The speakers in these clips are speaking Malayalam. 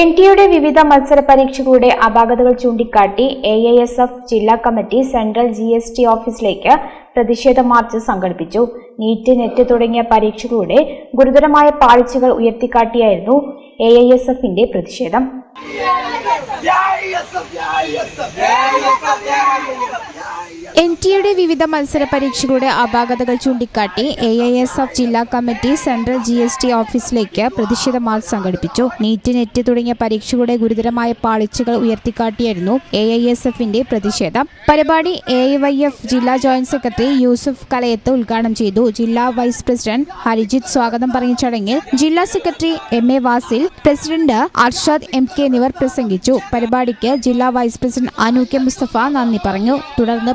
എൻ ടിയുടെ വിവിധ മത്സര പരീക്ഷകളുടെ അപാകതകൾ ചൂണ്ടിക്കാട്ടി എ ഐ എസ് എഫ് ജില്ലാ committee central G S T ഓഫീസിലേക്ക് പ്രതിഷേധ മാർച്ച് സംഘടിപ്പിച്ചു നീറ്റ് നെറ്റ് തുടങ്ങിയ പരീക്ഷകളുടെ ഗുരുതരമായ പാളിച്ചകൾ ഉയർത്തിക്കാട്ടിയായിരുന്നു എ ഐ എസ് എഫിന്റെ പ്രതിഷേധം എൻ ടിയുടെ വിവിധ മത്സര പരീക്ഷകളുടെ അപാകതകൾ ചൂണ്ടിക്കാട്ടി എ ഐ എസ് എഫ് ജില്ലാ committee central G S T ഓഫീസിലേക്ക് പ്രതിഷേധ മാർച്ച് സംഘടിപ്പിച്ചു. നീറ്റ് നെറ്റ് തുടങ്ങിയ പരീക്ഷകളുടെ ഗുരുതരമായ പാളിച്ചകൾ ഉയർത്തിക്കാട്ടിയായിരുന്നു എ ഐ എസ് എഫിന്റെ പ്രതിഷേധം. പരിപാടി എ വൈ എഫ് ജില്ലാ ജോയിന്റ് സെക്രട്ടറി യൂസുഫ് കലയത്ത് ഉദ്ഘാടനം ചെയ്തു. ജില്ലാ വൈസ് പ്രസിഡന്റ് ഹരിജിത്ത് സ്വാഗതം പറഞ്ഞ ചടങ്ങിൽ ജില്ലാ secretary M A Vasil president Arshad M K എന്നിവർ പ്രസംഗിച്ചു. പരിപാടിക്ക് ജില്ലാ vice president Anu K Mustafa നന്ദി പറഞ്ഞു. തുടർന്ന്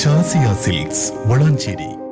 ചാസിയ സിൽക്സ് വളാഞ്ചേരി.